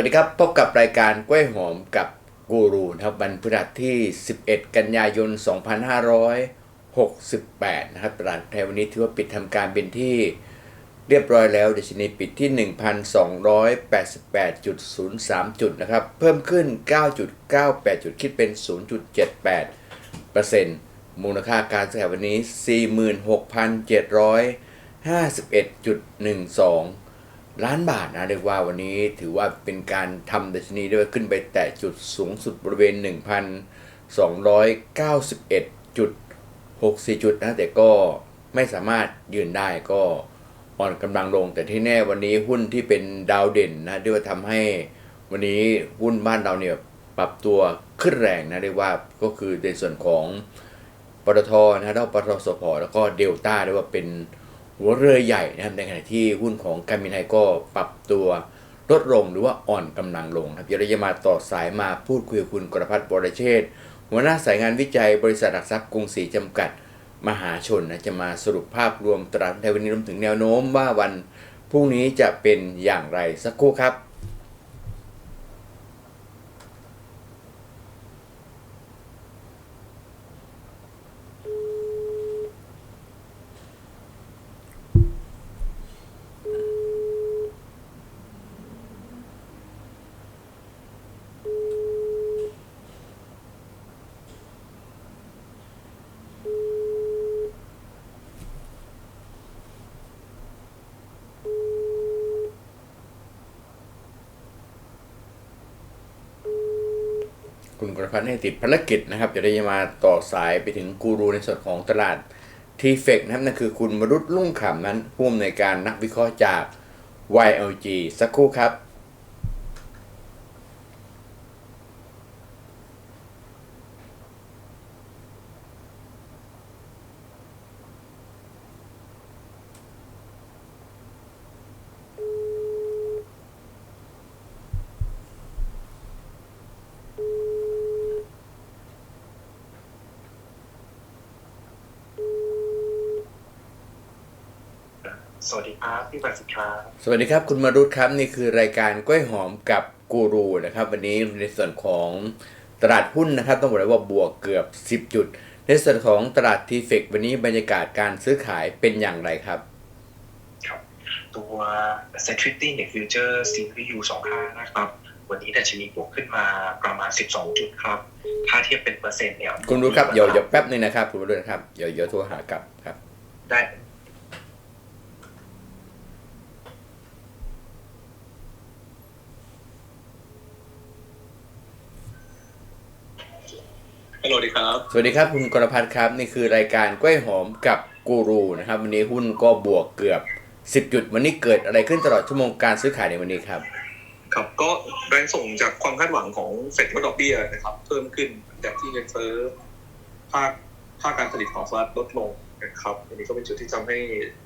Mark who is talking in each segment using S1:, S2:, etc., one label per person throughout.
S1: สวัสดีครับ พบกับรายการกล้วยหอมกับกูรูนะครับวันพฤหัสที่ 11 กันยายน 2568 นะครับตลาดไทยวันนี้ถือว่าปิดทำการเป็นที่เรียบร้อยแล้วดัชนีปิดที่ 1,288.03 จุดนะครับ เพิ่มขึ้น 9.98 จุดคิดเป็น 0.78เปอร์เซ็นต์มูลค่าการซื้อขายวันนี้ 46,751.12 ล้านบาทนะเรียกว่าวันนี้ถือว่าเป็นการทำดัชนีด้วยขึ้นไปแตะจุดสูงสุดบริเวณ 1,291.64 จุดนะแต่ก็ไม่สามารถยืนได้ก็อ่อนกำลังลง แต่ที่แน่วันนี้หุ้นที่เป็นดาวเด่นนะเรียกว่าทำให้วันนี้หุ้นบ้านเราเนี่ยปรับตัวขึ้นแรงนะเรียกว่าก็คือในส่วนของปตทนะแล้วปตทสพแล้วก็เดลต้าเรียกว่าเป็น หัวเรือใหญ่นะครับในขณะที่หุ้นของการบินไทยก็ปรับตัวลดลงหรือว่าอ่อนกำลังลงครับเดี๋ยวเราจะมาต่อสายมาพูดคุยกับคุณกรพัฒน์บรเชษฐหัวหน้าสายงานวิจัยบริษัทหลักทรัพย์กรุงศรีจำกัดมหาชนนะจะมาสรุปภาพรวมตลาดในวันนี้รวมถึงแนวโน้มว่าวันพรุ่งนี้จะเป็นอย่างไรสักครู่ครับ คุณกรพัฒน์ให้ติดภารกิจนะครับจะได้มาต่อสายไปถึงกูรูในส่วนของตลาดทีเฟกนะครับนั่นคือคุณมรุษลุ่งขำนั้นผู้อำนวยการนักวิเคราะห์จาก YLG สักครู่ครับ
S2: สวัสดีครับพี่ประสิทธิ์ครับ
S1: สวัสดีครับคุณมรุตครับนี่คือรายการกล้วยหอมกับกูรูนะครับ วันนี้ในส่วนของตลาดหุ้นนะครับ ต้องบอกเลยว่าบวกเกือบ 10 จุด ในส่วนของตลาดทีเฟกวันนี้บรรยากาศการซื้อขายเป็นอย่างไรครับ
S2: ครับ ตัว Centrity Index Future Series U 25 นะครับ วันนี้ดัชนีบวกขึ้นมาประมาณ 12 จุดครับ ถ้าเทียบเป็นเปอร์เซ็นต์เนี่ย
S1: คุณมรุตครับเดี๋ยวเดี๋ยวแป๊บนึงนะครับคุณมรุตนะครับเดี๋ยวเดี๋ยวโทรหากลับครับ
S2: ได้ ฮัลโหลดีครับ
S1: สวัสดีครับคุณกรพัฒน์ครับ นี่คือรายการกล้วยหอมกับกูรูนะครับ วันนี้หุ้นก็บวกเกือบ 10 จุด วันนี้เกิดอะไรขึ้นตลอดชั่วโมงการซื้อขายในวันนี้ครับ
S2: ครับก็แรงส่งจากความคาดหวังของเฟดลดดอกเบี้ยนะครับ เพิ่มขึ้นจากที่เงินเฟ้อภาคภาคการผลิตของสหรัฐลดลงนะครับอันนี้ก็เป็นจุดที่ทำให้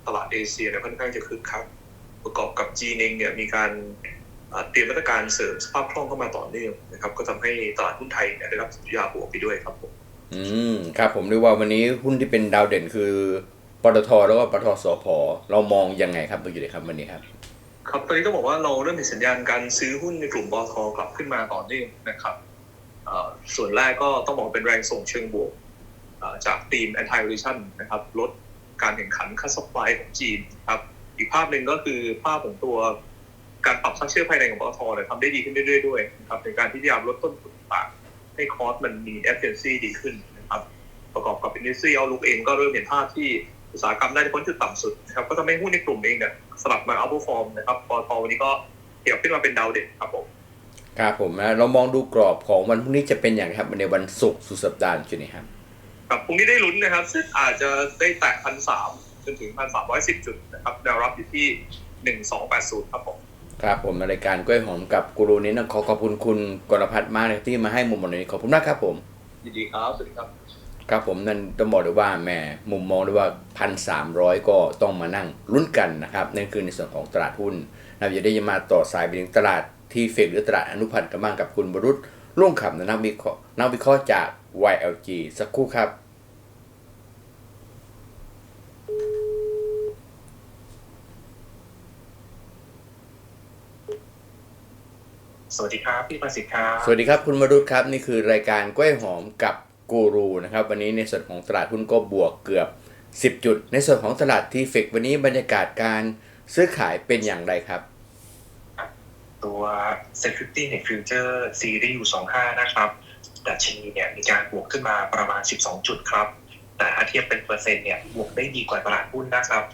S2: ตลาดเอเชียเนี่ยค่อนข้างจะคึกคักประกอบกับจีนเองเนี่ยมีการอ่า เตรียมมาตรการเสริมสภาพคล่องเข้ามาต่อเนื่องนะครับ ก็ทำให้ตลาดหุ้นไทยเนี่ยได้รับสัญญาณบวกไปด้วยครับผม
S1: อืมครับผมเรียกว่าวันนี้หุ้นที่เป็นดาวเด่นคือปตทแล้วก็ปตทสพเรามองยังไงครับดูอยู่เลยครับวันนี้ครับ
S2: ครับตอนนี้ต้องบอกว่าเราเริ่มเห็นสัญญาณการซื้อหุ้นในกลุ่มบอทกลับขึ้นมาต่อเนื่องนะครับเอ่อส่วนแรกก็ต้องบอกเป็นแรงส่งเชิงบวกเอ่อจากทีม anti inflation นะครับ ลดการแข่งขันค่าซัพพลายของจีนครับ อีกภาพหนึ่งก็คือภาพของตัว การปรับซักเชื่อภายในของปตทเนี่ยทำได้ดีขึ้นเรื่อยๆด้วยนะครับในการที่พยายามลดต้นทุนต่างๆให้คอสมันมี efficiency ดีขึ้นนะครับ ประกอบกับ industry outlook เองก็เริ่มเห็นภาพที่อุตสาหกรรมได้พ้นจุดต่ำสุดนะครับก็ทำให้หุ้นในกลุ่มเองเนี่ยสลับมา outperform นะครับปตทวันนี้ก็เกี่ยวขึ้นมาเป็นดาวเด่นครับผม
S1: ครับผมนะเรามองดูกรอบของวันพรุ่งนี้จะเป็นอย่างไรครับในวันศุกร์สุดสัปดาห์ใช่ไหมครับ
S2: ครับพรุ่งนี้ได้ลุ้นนะครับซึ่งอาจจะได้แตะพันสามจนถึงพันสามร้อยสิบจุดนะครับแนวรับอยู่ที่หนึ่งสองแปดศูนย์ครับผม
S1: ครับผมในรายการกล้วยหอมกับกูรูนี้นะขอขอบคุณคุณกรพัฒน์มากเลยที่มาให้มุมมองในนี้ขอบคุณมากครับผม
S2: ยินดีครับสวัสดีครับ
S1: ครับผมนั่นต้องบอกเลยว่าแหมมุมมองเลยว่าพันสามร้อยก็ต้องมานั่งลุ้นกันนะครับนั่นคือในส่วนของตลาดหุ้นนะครับจะได้มาต่อสายไปถึงตลาดที่เฟกหรือตลาดอนุพันธ์กันบ้างกับคุณบรุษล่วงขำนะนักวิเคราะห์นักวิเคราะห์จาก YLG สักครู่ครับ
S3: วัสดีครับพี่ประสิทธิ์ครับ
S1: สวัสดีครับคุณมารุตครับนี่คือรายการกล้วยหอมกับกูรูนะครับวันนี้ในส่วนของตลาดหุ้นก็บวกเกือบ 10 จุด ในส่วนของตลาดทีเฟกวันนี้บรรยากาศการซื้อขายเป็นอย่างไรครับ
S3: ตัว Security Net Future Series U25 นะครับดัชนีเนี่ยมีการบวกขึ้นมาประมาณ 12 จุดครับ แต่ถ้าเทียบเป็นเปอร์เซ็นต์เนี่ยบวกได้ดีกว่าตลาดหุ้นนะครับ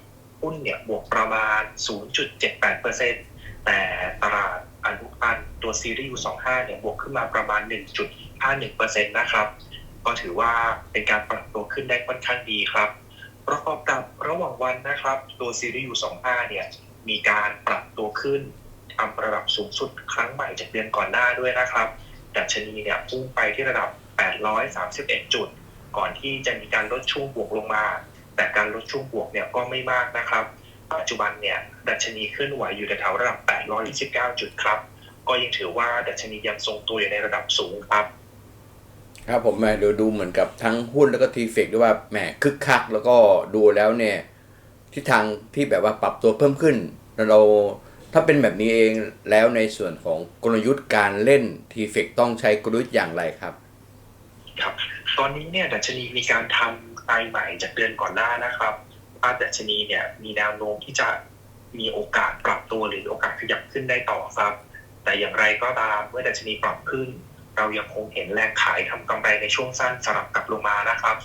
S3: หุ้นเนี่ยบวกประมาณ 0.78เปอร์เซ็นต์แต่ตลาดอนุพันธ์ ตัวซีรีส์ U25 เนี่ยบวกขึ้นมาประมาณ 1.51เปอร์เซ็นต์นะครับ ก็ถือว่าเป็นการปรับตัวขึ้นได้ค่อนข้างดีครับประกอบกับระหว่างวันนะครับ ตัวซีรีส์ U25 เนี่ยมีการปรับตัวขึ้นทำระดับสูงสุดครั้งใหม่จากเดือนก่อนหน้าด้วยนะครับดัชนีเนี่ยพุ่งไปที่ระดับ 831 จุด ก่อนที่จะมีการลดช่วงบวกลงมา แต่การลดช่วงบวกเนี่ยก็ไม่มากนะครับ ปัจจุบันเนี่ยดัชนีเคลื่อนไหวอยู่แถวระดับ 829 จุดครับ ก็ยังถือว่าดัชนียังทรงตัวอยู่ในระดับสูงครับ
S1: ครับผมแหม่ดูดูเหมือนกับทั้งหุ้นแล้วก็ทีเฟกด้วยว่าแหมคึกคักแล้วก็ดูแล้วเนี่ยทิศทางที่แบบว่าปรับตัวเพิ่มขึ้นแล้วเราถ้าเป็นแบบนี้เองแล้วในส่วนของกลยุทธ์การเล่นทีเฟกต้องใช้กลยุทธ์อย่างไรครับ
S3: ครับ ตอนนี้เนี่ยดัชนีมีการทำไฮใหม่จากเดือนก่อนหน้านะครับภาพดัชนีเนี่ยมีแนวโน้มที่จะมีโอกาสปรับตัวหรือโอกาสขยับขึ้นได้ต่อครับ แต่อย่างไรก็ตามเมื่อดัชนีปรับขึ้น เรายังคงเห็นแรงขายทำกำไรในช่วงสั้นสลับกลับลงมานะครับ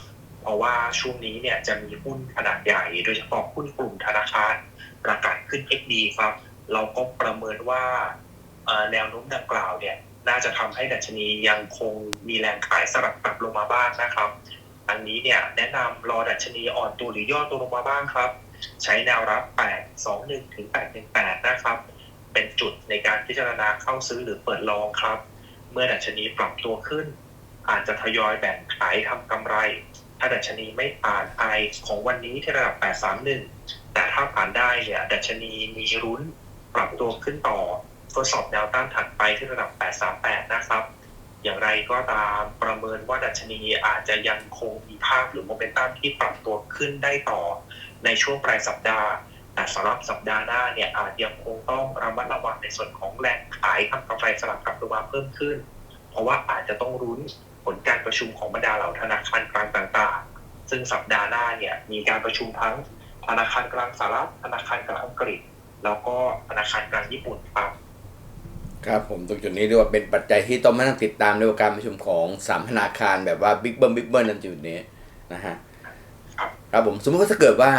S3: เพราะว่าช่วงนี้เนี่ยจะมีหุ้นขนาดใหญ่ โดยเฉพาะหุ้นกลุ่มธนาคาร ประกาศขึ้น XD ครับ เราก็ประเมินว่าแนวโน้มดังกล่าวเนี่ยน่าจะทำให้ดัชนียังคงมีแรงขายสลับกลับลงมาบ้างนะครับอันนี้เนี่ยแนะนำรอดัชนีอ่อนตัวหรือย่อตัวลงมาบ้างครับ ใช้แนวรับ 821 ถึง 818 นะครับ เป็นจุดในการพิจารณาเข้าซื้อหรือเปิดลองครับ เมื่อดัชนีปรับตัวขึ้น อาจจะทยอยแบ่งขายทำกำไร ถ้าดัชนีไม่ผ่านไอของวันนี้ที่ระดับ 831 แต่ถ้าผ่านได้เนี่ยดัชนีมีรุ้นปรับตัวขึ้นต่อทดสอบแนวต้านถัดไปที่ระดับ 838 นะครับ อย่างไรก็ตามประเมินว่าดัชนีอาจจะยังคงมีภาพหรือโมเมนตัมที่ปรับตัวขึ้นได้ต่อในช่วงปลายสัปดาห์ แต่สำหรับสัปดาห์หน้าเนี่ยอาจยังคงต้องระมัดระวังในส่วนของแรงขายทำกำไรสลับกลับลงมาเพิ่มขึ้น เพราะว่าอาจจะต้องรุ้นผลการประชุมของบรรดาเหล่าธนาคารกลางต่างๆ ซึ่งสัปดาห์หน้าเนี่ยมีการประชุมทั้งธนาคารกลางสหรัฐธนาคารกลางอังกฤษ แล้วก็ธนาคารกลางญี่ปุ่นครับ
S1: ครับผมตรงจุดนี้เรียกว่าเป็นปัจจัยที่ต้องมานั่งติดตามในการประชุมของสามธนาคารแบบว่าบิ๊กเบิ้มบิ๊กเบิ้มนั่นจุดนี้นะฮะ
S3: ครับ
S1: ครับผมสมมติว่าถ้าเกิดว่า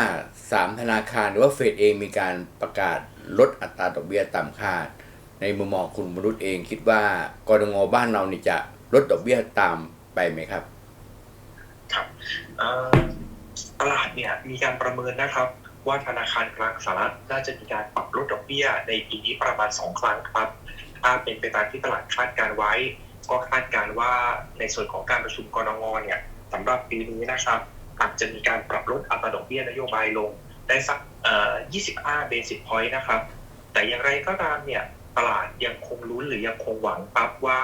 S1: สามธนาคารหรือว่าเฟดเองมีการประกาศลดอัตราดอกเบี้ยต่ำคาด ในมุมมองคุณมนุษย์เองคิดว่ากรงงบ้านเรานี่จะลดดอกเบี้ยตามไปไหมครับ
S3: ครับตลาดเนี่ยมีการประเมินนะครับว่าธนาคารกลางสหรัฐน่าจะมีการปรับลดดอกเบี้ย ในปีนี้ประมาณ 2 ครั้งครับถ้าเป็นไปตามที่ตลาดคาดการไว้ ก็คาดการว่าในส่วนของการประชุมกรงงเนี่ยสำหรับปีนี้นะครับ อาจจะมีการปรับลดอัตราดอกเบี้ยนโยบายลงได้สักเอ่อ25 basic point นะครับ แต่อย่างไรก็ตามเนี่ยตลาดยังคงลุ้นหรือยังคงหวังครับว่า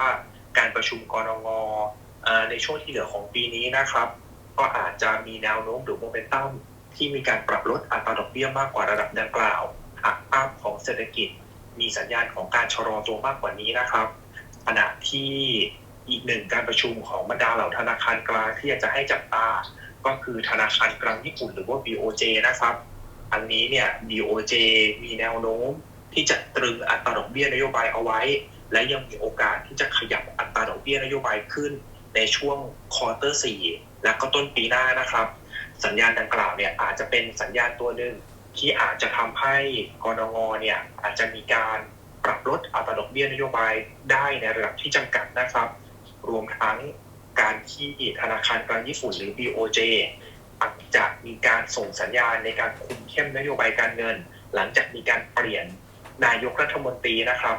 S3: การประชุมกรงงเอ่อในช่วงที่เหลือของปีนี้นะครับ ก็อาจจะมีแนวโน้มหรือโมเมนตัมที่มีการปรับลดอัตราดอกเบี้ยมากกว่าระดับดังกล่าวหากภาพของเศรษฐกิจ มีสัญญาณของการชะลอตัวมากกว่านี้นะครับ ขณะที่อีกหนึ่งการประชุมของบรรดาเหล่าธนาคารกลางที่อยากจะให้จับตา ก็คือธนาคารกลางญี่ปุ่นหรือว่า BOJ นะครับ อันนี้เนี่ย BOJ มีแนวโน้มที่จะตรึงอัตราดอกเบี้ยนโยบายเอาไว้ และยังมีโอกาสที่จะขยับอัตราดอกเบี้ยนโยบายขึ้นในช่วงควอเตอร์สี่และก็ต้นปีหน้านะครับ สัญญาณดังกล่าวเนี่ยอาจจะเป็นสัญญาณตัวหนึ่งที่อาจจะทำให้กรงงเนี่ยอาจจะมีการปรับลดอัตราดอกเบี้ยนโยบายได้ในระดับที่จำกัดนะครับ รวมทั้ง การที่ธนาคารกลางญี่ปุ่นหรือ BOJ อาจจะมีการส่งสัญญาณในการคุมเข้มนโยบายการเงิน หลังจากมีการเปลี่ยนนายกรัฐมนตรีนะครับ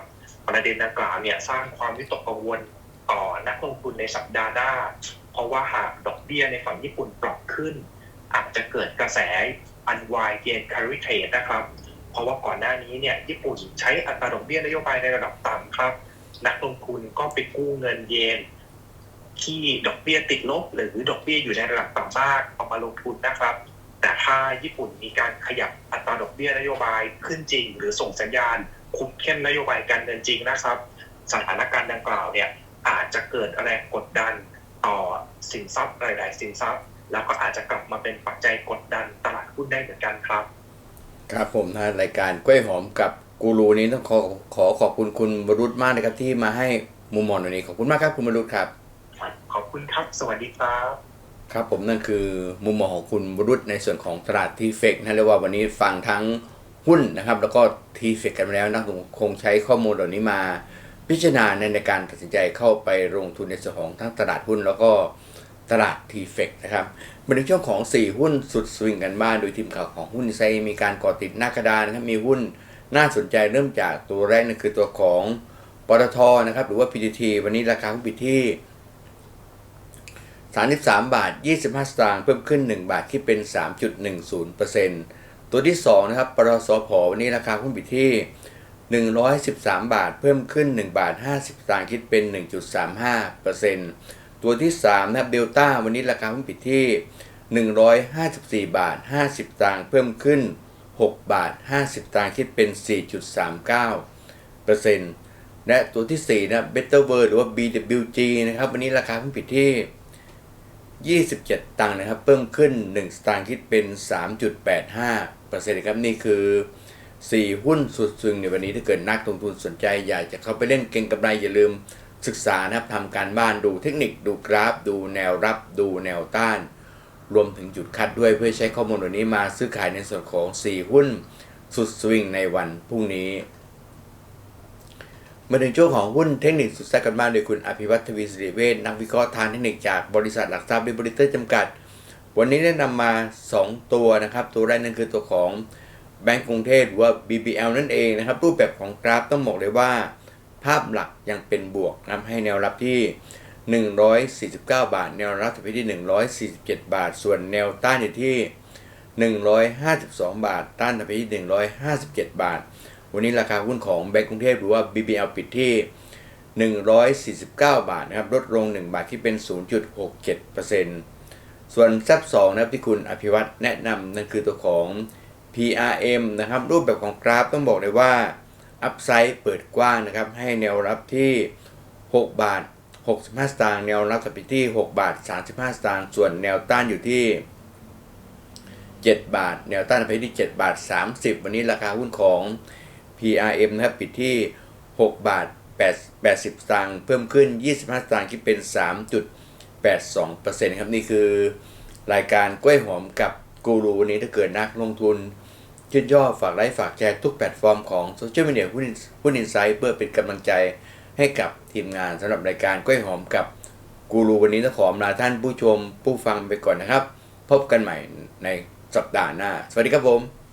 S3: ประเด็นดังกล่าวเนี่ยสร้างความวิตกกังวลต่อนักลงทุนในสัปดาห์หน้า เพราะว่าหากดอกเบี้ยในฝั่งญี่ปุ่นปรับขึ้น อาจจะเกิดกระแส unwind yen carry trade นะครับ เพราะว่าก่อนหน้านี้เนี่ยญี่ปุ่นใช้อัตราดอกเบี้ยนโยบายในระดับต่ำครับ นักลงทุนก็ไปกู้เงินเยน ที่ดอกเบี้ยติดลบ หรือดอกเบี้ยอยู่ในระดับต่ำมากเอามาลงทุนนะครับ แต่ถ้าญี่ปุ่นมีการขยับอัตราดอกเบี้ยนโยบายขึ้นจริง หรือส่งสัญญาณ คุมเข้มนโยบายการเงินจริงนะครับ สถานการณ์ดังกล่าวเนี่ยอาจจะเกิดแรงกดดันต่อสินทรัพย์หลาย ๆ สินทรัพย์ แล้วก็อาจจะกลับมาเป็นปัจจัยกดดันตลาดหุ้นได้เหมือนกันครับ
S1: ครับผมนะรายการกล้วยหอมกับกูรูนี้ต้องขอขอขอบคุณคุณบรุษมากนะครับที่มาให้มุมมองในวันนี้ขอบคุณมากครับคุณบรุษครับ
S3: ขอบคุณครับ สวัสดีครับ
S1: ครับผมนั่นคือมุมมองของคุณบรุษในส่วนของตลาดทีเฟกนะเรียกว่าวันนี้ฟังทั้งหุ้นนะครับ แล้วก็ทีเฟกกันมาแล้วนะคงใช้ข้อมูลเหล่านี้มาพิจารณาในในการตัดสินใจเข้าไปลงทุนในส่วนของทั้งตลาดหุ้นแล้วก็ตลาดทีเฟกนะครับมาถึงช่วงของ 4 หุ้นสุดสวิงกันบ้างโดยทีมข่าวของหุ้นไซมีการก่อติดหน้ากระดานนะครับมีหุ้นน่าสนใจเริ่มจากตัวแรกนั่นคือตัวของปตทนะครับหรือว่า PTT วันนี้ราคาหุ้นปิดที่ 33 บาท 25 สตางค์เพิ่มขึ้น 1 บาทคิดเป็น 3.10%ตัวที่2นะครับปตสพวันนี้ราคาหุ้นปิดที่ 113 บาท เพิ่มขึ้น 1 บาท 50 สตางค์คิดเป็น 1.35%ตัวที่3นะครับเดลต้าวันนี้ราคาหุ้นปิดที่ 154 บาท 50สตางค์เพิ่มขึ้น 6 บาท 50สตางค์คิดเป็น 4.39%และตัวที่4นะครับ Better World หรือว่า BWG นะครับวันนี้ราคาหุ้นปิดที่ 27 ตังค์นะครับ เพิ่มขึ้น 1 สตางค์คิดเป็น 3.85%ครับนี่คือ 4 หุ้นสุดซึ่งในวันนี้ถ้าเกิดนักลงทุนสนใจอยากจะเข้าไปเล่นเก็งกำไรอย่าลืมศึกษานะครับทำการบ้านดูเทคนิคดูกราฟ ดูแนวรับดูแนวต้าน รวมถึงจุดคัดด้วยเพื่อใช้ข้อมูลเหล่านี้มาซื้อขายในส่วนของ 4 หุ้นสุดสวิงในวันพรุ่งนี้ มาถึงช่วงของหุ้นเทคนิคสุดแซ่บกันบ้างโดยคุณอภิวัตทวีสิริเวชนักวิเคราะห์ทางเทคนิคจากบริษัทหลักทรัพย์ดิบริเตอร์จำกัด วันนี้ได้นำมา 2 ตัวนะครับ ตัวแรกนั่นคือตัวของแบงก์กรุงเทพหรือว่า BBL นั่นเองนะครับ รูปแบบของกราฟต้องบอกเลยว่า ภาพหลักยังเป็นบวกนำให้แนวรับที่ 149 บาท แนวรับอยู่ที่ 147 บาท ส่วนแนวต้านอยู่ที่ 152 บาท ต้านอยู่ที่ 157 บาท วันนี้ราคาหุ้นของแบงก์กรุงเทพหรือว่า BBL ปิดที่ 149 บาทนะครับลดลง 1 บาทที่เป็น 0.67%ส่วนซับ2นะครับที่คุณอภิวัตแนะนำนั่นคือตัวของ PRM นะครับ รูปแบบของกราฟต้องบอกเลยว่าอัพไซด์เปิดกว้างนะครับ ให้แนวรับที่ 6 บาท 65 สตางค์แนวรับสัปที่ 6 บาท 35 สตางค์ส่วนแนวต้านอยู่ที่ 7 บาท แนวต้านไปที่ 7 บาท 30 วันนี้ราคาหุ้นของ PRM นะครับปิดที่ 6 บาท 8 80 สตางค์เพิ่มขึ้น 25 สตางค์คิดเป็น 3.82%ครับนี่คือ รายการกล้วยหอมกับกูรูวันนี้ถ้าเกิดนักลงทุนชื่นชอบฝากไลค์ฝากแชร์ทุกแพลตฟอร์มของโซเชียลมีเดียหุ้นหุ้นอินไซต์เพื่อเป็นกำลังใจให้กับทีมงานสำหรับรายการกล้วยหอมกับกูรูวันนี้ต้องขอลาท่านผู้ชมผู้ฟังไปก่อนนะครับ พบกันใหม่ในสัปดาห์หน้า สวัสดีครับผม